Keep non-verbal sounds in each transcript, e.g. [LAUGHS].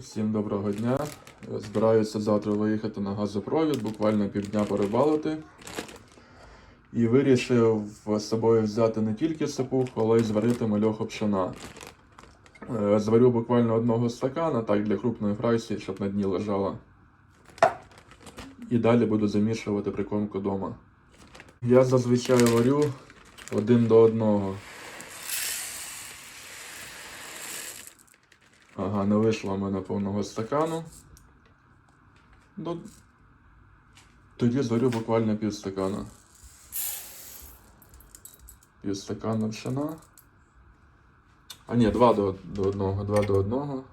Всім доброго дня. Збираюся завтра виїхати на газопровід, буквально півдня порибалити. І вирішив з собою взяти не тільки сипух, але й зварити мальоху пшена. Е, Зварю буквально одного стакана, так для крупної фракції, щоб на дні лежала. І далі буду замішувати прикормку вдома. Я зазвичай варю один до одного. Ага, не вийшло в мене повного стакану. Ну, тоді зварю буквально пів стакана. Пів стакана пшена. А ні, два до, до одного, два до одного.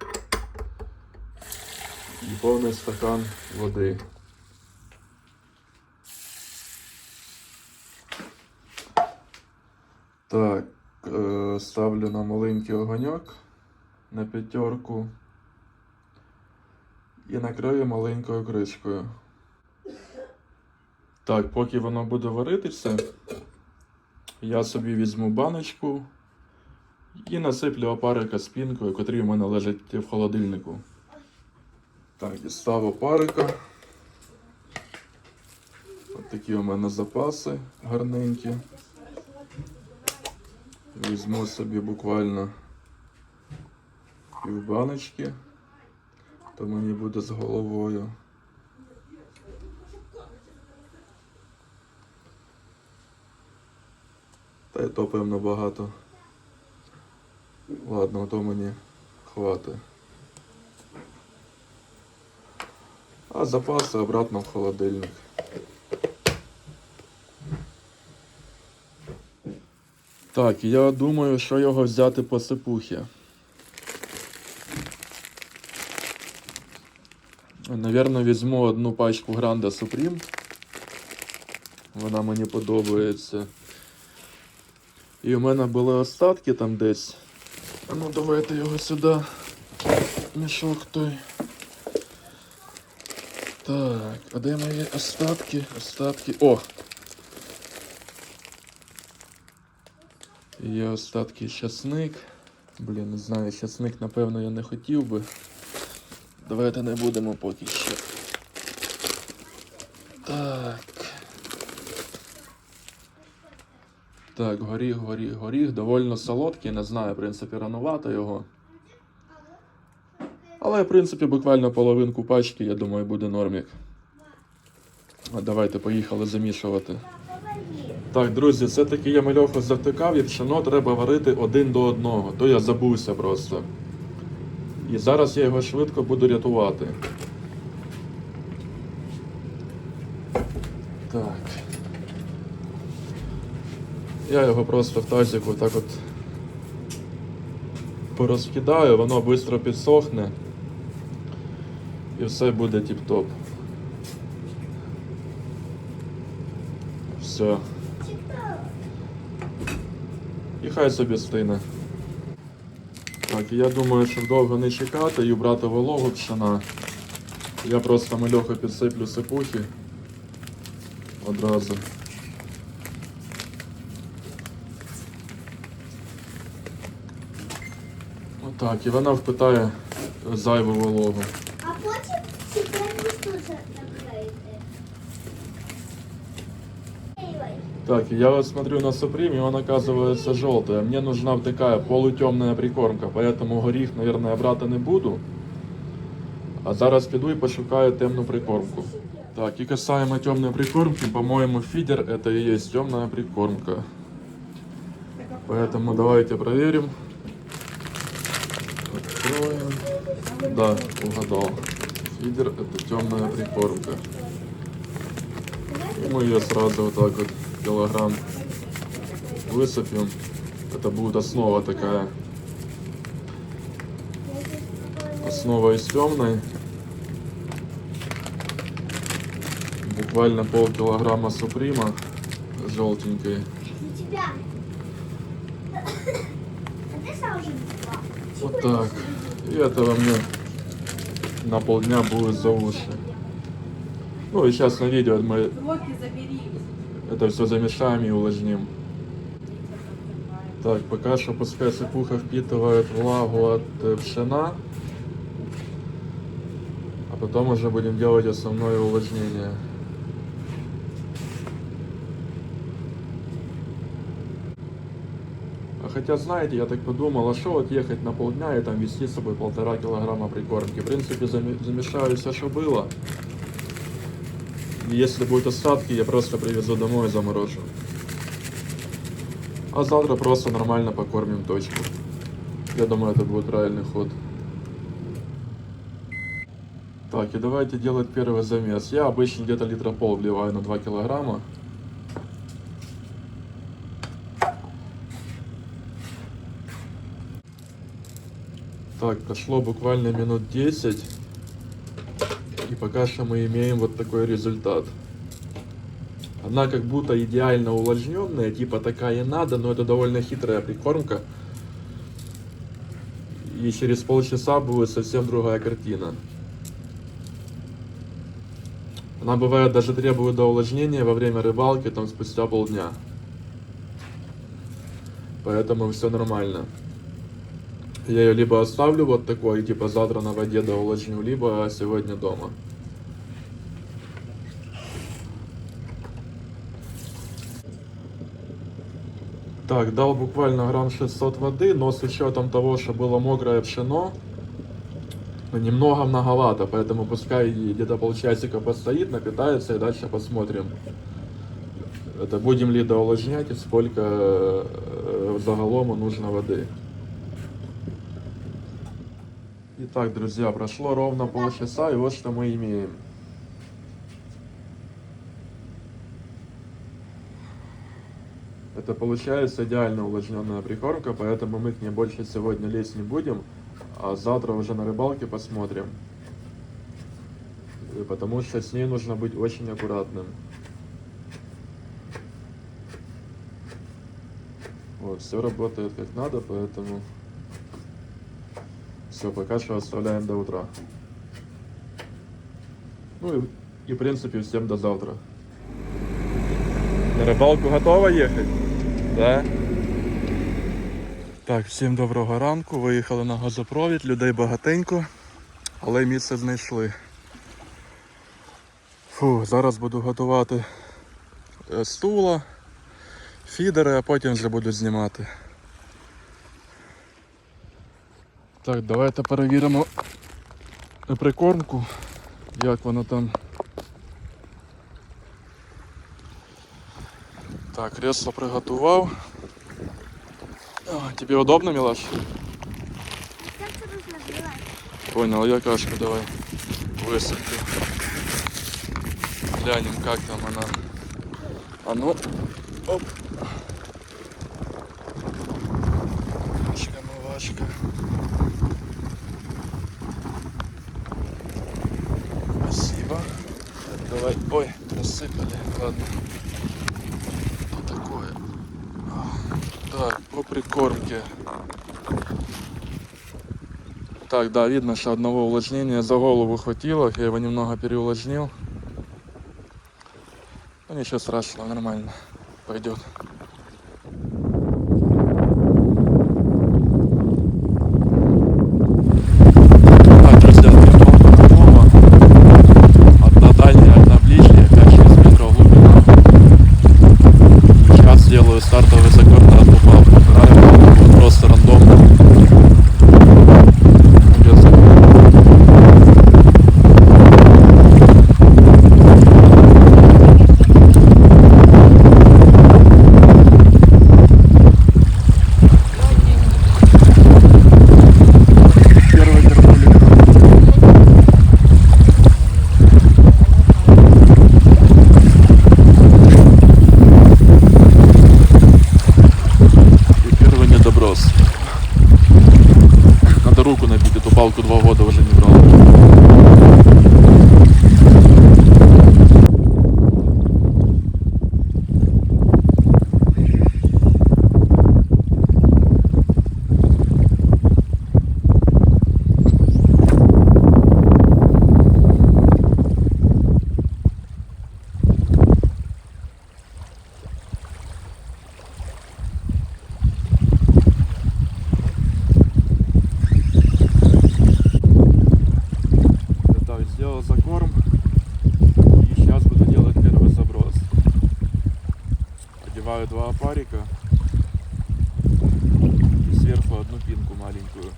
І повний стакан води. Так, е, ставлю на маленький огоньок на п'ятерку і накрию маленькою кришкою. Так, поки воно буде варитися, я собі візьму баночку і насиплю опарика з пінкою, котрі в мене лежать в холодильнику. Так, дістав опарика. Ось такі у мене запаси гарненькі. Візьму собі буквально пів баночки, то мені буде з головою. Та й то певно багато. Ладно, то мені хватить. А запаси обратно в холодильник. Так, я думаю, що його взяти по сипухі. Наверно, візьму одну пачку Гранда Supreme. Вона мені подобається. І у мене були остатки там десь. Ну давайте його сюди. Мішок той. Так, а де мої остатки? Остатки. О! Є остатки часник. Блін, не знаю, часник, напевно, я не хотів би. Давайте не будемо поки що. Так. Так, горіх, горіх, горіх. Довольно солодкий, не знаю, в принципі, ранувато його. Але, в принципі, буквально половинку пачки, я думаю, буде нормік. Давайте поїхали замішувати. Так, друзі, все-таки я мальоху завтикав, і пшено треба варити один до одного. То я забувся просто. І зараз я його швидко буду рятувати. Так. Я його просто в тазику так от порозкидаю, воно швидко підсохне. І все буде тіп-топ. Все. І хай собі стине. Так, я думаю, щоб довго не чекати і брати вологу пшена. Я просто мальоху підсиплю сипухи одразу. Отак, і вона впитає зайву вологу. Так, я вот смотрю на Supreme, и он оказывается желтый. Мне нужна такая полутемная прикормка, поэтому горіх, наверное, я брати не буду. А зараз піду і пошукаю темну прикормку. Так, и касаемо темной прикормки, по-моему, фидер это и есть темная прикормка. Поэтому давайте проверим. Откроем. Да, угадал. Фидер это темная прикормка. И мы ее сразу вот так вот килограмм высыпем. Это будет основа такая. Основа из темной. Буквально полкилограмма суприма желтенькой. Вот так. И этого мне на полдня будет за уши. Ну и сейчас на видео мы. это все замешаем и увлажним. Так, пока что пускай сыпуха впитывает влагу от э, пшена. Потом уже будем делать основное увлажнение. А хотя, знаете, я так подумал, а что вот ехать на полдня и там вести с собой полтора килограмма прикормки? В принципе, заме- замешаю все, что было. Если будут остатки, я просто привезу домой и заморожу. А завтра просто нормально покормим точку. Я думаю, это будет правильный ход. Так, и давайте делать первый замес. Я обычно где-то литра пол вливаю на 2 килограмма. Так, прошло буквально минут 10. Пока что мы имеем вот такой результат. Она как будто идеально увлажненная, типа такая и надо, но это довольно хитрая прикормка. И через полчаса будет совсем другая картина. Она бывает даже требует до увлажнения во время рыбалки, там спустя полдня. Поэтому все нормально. Я ее либо оставлю вот такой, типа завтра на воде до увлажню, либо сегодня дома. Так, дал буквально грамм 600 воды, но с учетом того, что было мокрое пшено, ну, немного многовато, поэтому пускай где-то полчасика постоит, напитается и дальше посмотрим. Это будем ли доувлажнять и сколько э, загалому нужно воды. Итак, друзья, прошло ровно полчаса, и вот что мы имеем. Это получается идеально увлажненная прикормка, поэтому мы к ней больше сегодня лезть не будем, а завтра уже на рыбалке посмотрим. И Потому что с ней нужно быть очень аккуратным. Вот, все работает как надо, поэтому все, пока что оставляем до утра. Ну и, и в принципе всем до завтра. На рибалку готова їхати? Да? Так, всім доброго ранку. Виїхали на газопровід, людей багатенько, але місце знайшли. Фу, зараз буду готувати е, стула, фідери, а потім вже буду знімати. Так, давайте перевіримо прикормку, як вона там. Так, кресло приготував. А, тебе удобно, Милаш? Понял, я кашку давай высыплю. Глянем, как там она. А ну, оп. Мывашка, мывашка. Спасибо. Давай. Ой, рассыпали. Ладно. Такое? Так, по прикормке. Так, да, видно, что одного увлажнения за голову хватило. Я его немного переувлажнил. Ну ничего страшного, нормально. Пойдет. Опарика и сверху одну пинку маленькую.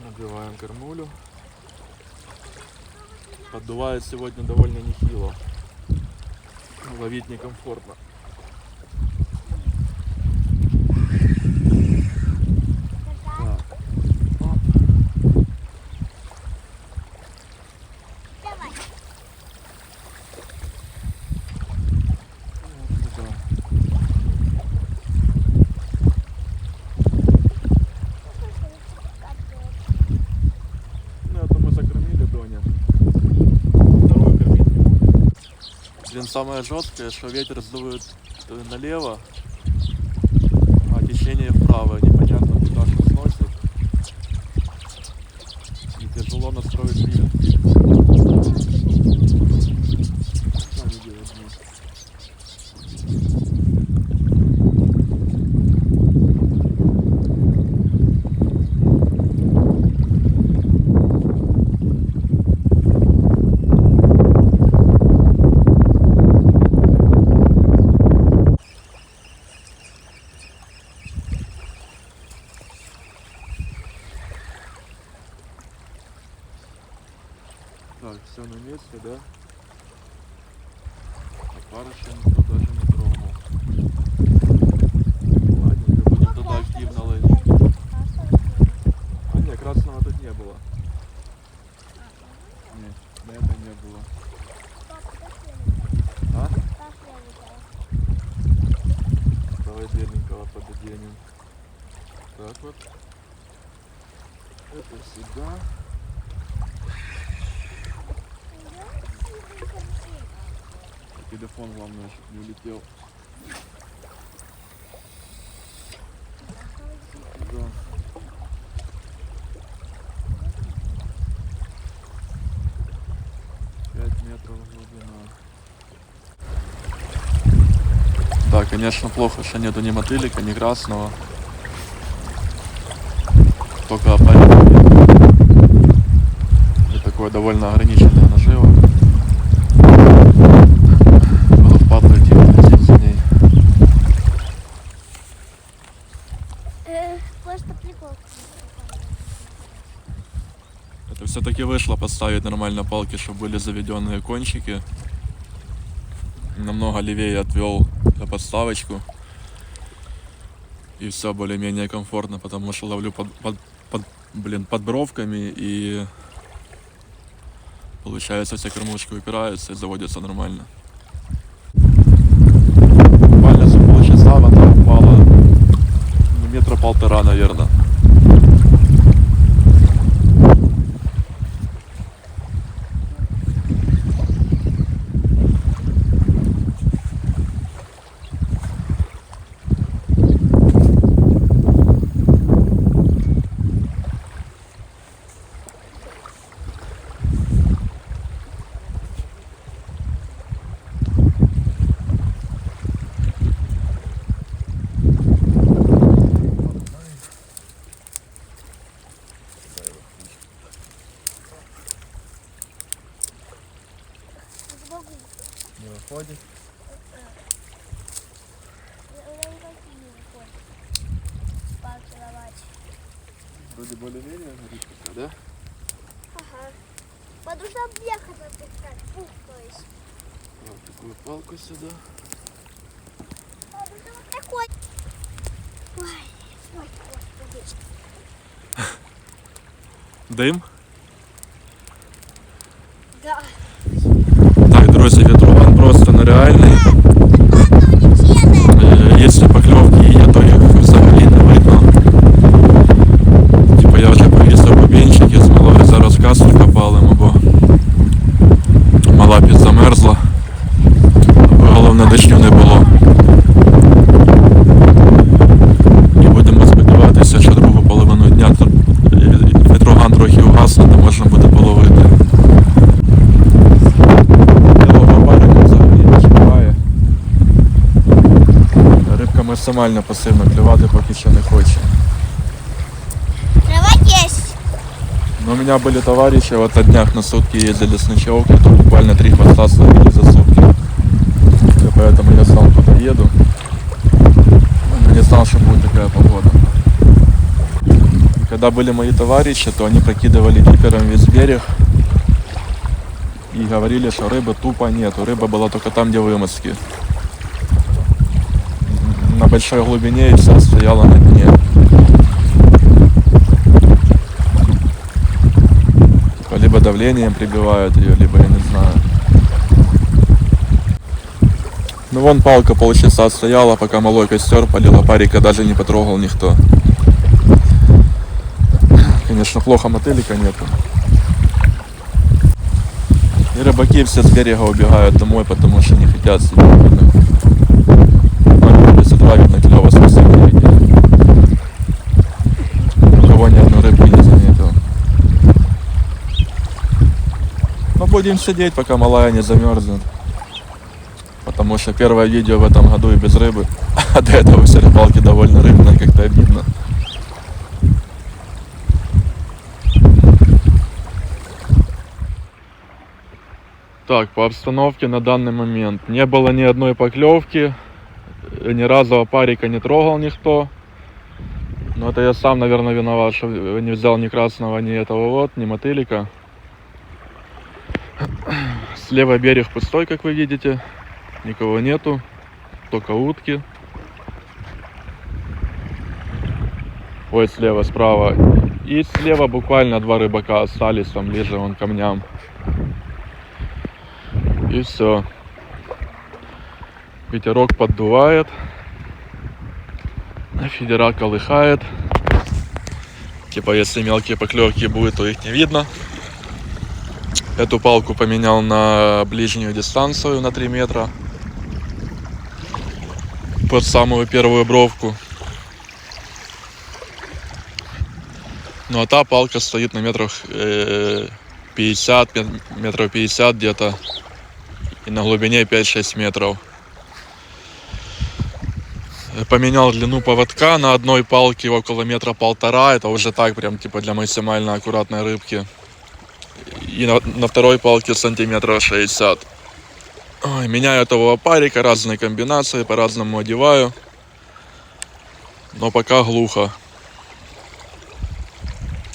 Набиваем кормулю. Поддувает сегодня довольно нехило. Ловить некомфортно. Так. Оп. Давай. Вот туда. Ну, это мы закормили Доня. Второй кормить не будем. Блин, самое жесткое, что ветер сдует э, налево, а течение вправо. Непонятно, куда что сносит. И тяжело настроить приводки. Сами делать вместе. Так, все на месте, да? Опарыша никто даже не трогал. Ладненько, будем тогда активно ловить. А нет, красного тут не было. Нет, на это не было. А? Давай беленького пододенем. Так вот. Это сюда. Телефон главное, чтобы не улетел. Да. Пять метров глубина. Да, конечно, плохо, что нету ни мотылика, ни красного. Только опарик. И такое довольно ограниченное наживо. Было впадло идти следить за ней. Э, Просто прикол. Это все-таки вышло поставить нормально палки, чтобы были заведенные кончики. Намного левее отвел подставочку. И все более-менее комфортно, потому что ловлю под, под, под- блин, под бровками и получается все кормушки упираются и заводятся нормально. Буквально за полчаса вода упала метра полтора, наверное. Сбоку. Не выходит. Я я не хочу не выходит. Палки ломать. Вроде более-менее горит пока, да? Ага. Потому что объехать надо как пух, то есть. Вот такую палку сюда. Что вот такой. Ой, ой, господи. Дим? максимально пасивно, клювати поки що не хоче. Трава есть. Но ну, у меня были товарищи, вот на днях на сутки ездили с ночевки, то буквально три хвоста словили за сутки. И поэтому я сам туда еду. Но ну, не знал, что будет такая погода. Когда были мои товарищи, то они прокидывали кипером весь берег и говорили, что рыбы тупо нету. Рыба была только там, где вымазки. На большой глубине и вся стояла на дне. Либо давлением прибивают ее, либо я не знаю. Ну вон палка полчаса стояла, пока малой костер полила, парика даже не потрогал никто. Конечно, плохо мотылика нету. И рыбаки все с берега убегают домой, потому что не хотят сидеть. Ну, видно клево не видели. Никого ни одной рыбки не заметил. Но будем сидеть, пока малая не замерзнет. Потому что первое видео в этом году и без рыбы. [LAUGHS] А до этого все рыбалки довольно рыбные, как-то обидно. Так, по обстановке на данный момент. Не было ни одной поклевки. Ни разу опарика не трогал никто. Но это я сам, наверное, виноват, что не взял ни красного, ни этого вот, ни мотылика. Слева берег пустой, как вы видите. Никого нету. Только утки. Ой, слева, справа. И слева буквально два рыбака остались там ближе вон камням. И все. Ветерок поддувает. Фидера колыхает. Типа если мелкие поклевки будут, то их не видно. Эту палку поменял на ближнюю дистанцию на 3 метра. Под самую первую бровку. Ну а та палка стоит на метрах э, 50, мет- метров 50 где-то. И на глубине 5-6 метров. Поменял длину поводка на одной палке около метра полтора. Это уже так прям типа для максимально аккуратной рыбки. И на, на второй палке сантиметров 60. Ой, меняю этого парика, разные комбинации, по-разному одеваю. Но пока глухо.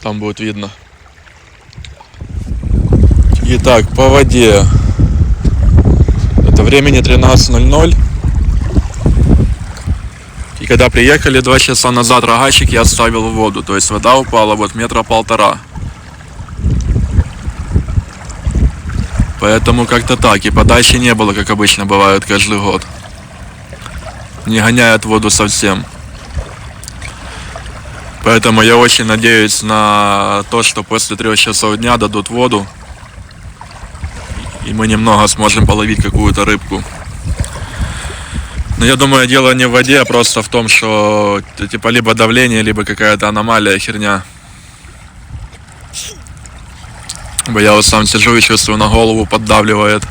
Там будет видно. Итак, по воде. Это времени 13.00. И когда приехали два часа назад, рогачик я оставил в воду. То есть вода упала вот метра полтора. Поэтому как-то так. И подачи не было, как обычно бывает каждый год. Не гоняет воду совсем. Поэтому я очень надеюсь на то, что после трех часов дня дадут воду. И мы немного сможем половить какую-то рыбку. Но я думаю, дело не в воде, а просто в том, что типа либо давление, либо какая-то аномалия, херня. Бо я вот сам сижу и чувствую на голову поддавливает.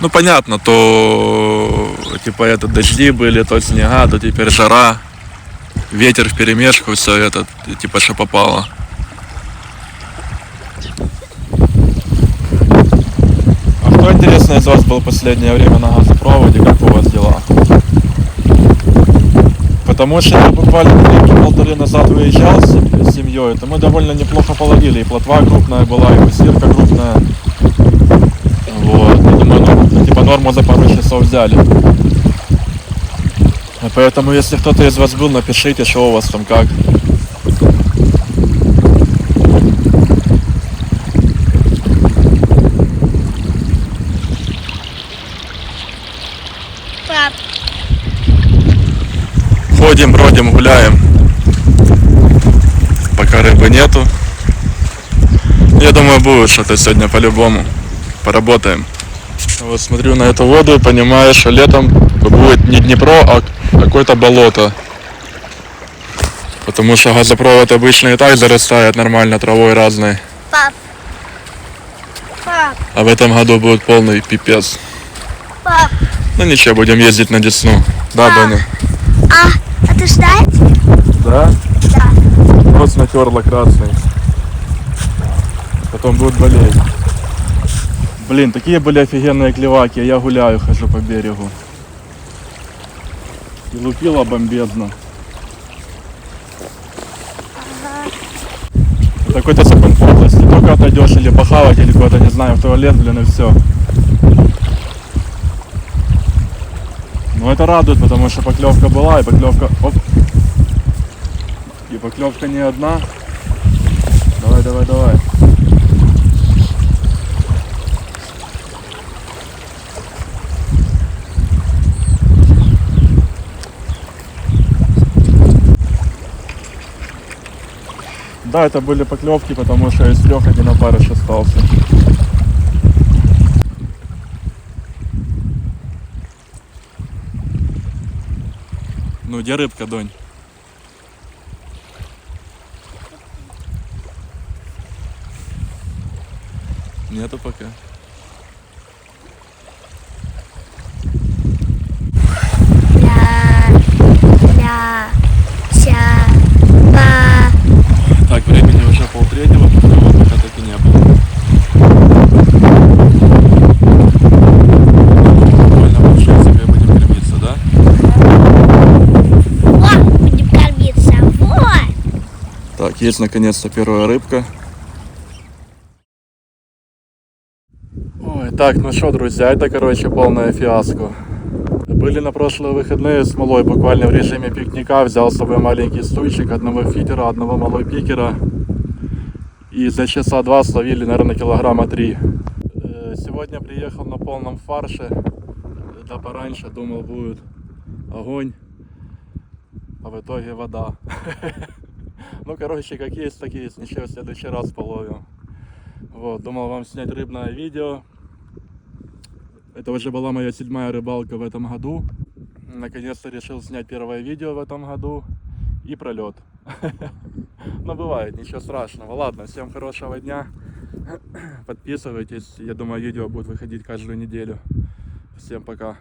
Ну понятно, то типа это дожди были, то снега, то теперь жара, ветер в перемешку, все это типа что попало. Интересно из вас был последнее время на газопроводе, как у вас дела? Потому что я буквально полторы назад выезжал с сем- с семьей, то мы довольно неплохо половили. И плотва крупная была, и высирка крупная. Вот. Я думаю, ну, типа норму за пару часов взяли. Поэтому, если кто-то из вас был, напишите, что у вас там как. Пап, Ходим, бродим, гуляем. Пока рыбы нету. Я думаю, будет что-то сегодня по-любому. Поработаем. Вот смотрю на эту воду и понимаю, что летом будет не Днепро, а какое-то болото. Потому что газопровод обычно и так зарастает нормально травой разной. пап. Пап, А в этом году будет полный пипец. пап. Ну ничего, будем ездить на Десну. Да, Доня? А, а ты знаешь? Да? Да. Нос натерла красный. Потом будет болеть. Блин, такие были офигенные клеваки. Я гуляю, хожу по берегу. И лупила бомбезно. Ага. Это какой-то закон подлости. Только отойдешь или похавать, или куда-то, не знаю, в туалет, блин, и все. Но это радует, потому что поклевка была, и поклевка... Оп. И поклевка не одна. Давай, давай, давай. Да, это были поклевки, потому что из трех один опарыш остался. Ну, где рыбка, Донь? Нету пока. Ля, ля, ся, ба. Так, времени уже полтретьего, поклевок пока так и не было. Буквально получается, как будем кормиться, да? О, будем кормиться. Вот. Так, есть наконец-то первая рыбка. Ой, так, ну что, друзья, это, короче, полная фиаско. Были на прошлые выходные с малой буквально в режиме пикника. Взял с собой маленький стульчик, одного фидера, одного малой пикера. И за часа два словили, наверное, килограмма три. Э, Сегодня приехал на полном фарше. Да пораньше думал будет огонь. А в итоге вода. [LAUGHS] Ну, короче, как есть, так есть. Ничего, в следующий раз половим. Вот, думал вам снять рыбное видео. Это уже была моя седьмая рыбалка в этом году. Наконец-то решил снять первое видео в этом году. И пролет. [LAUGHS] Но бывает, ничего страшного. Ладно, всем хорошего дня. [CLEARS THROAT] Подписывайтесь. Я думаю, видео будет выходить каждую неделю. Всем пока.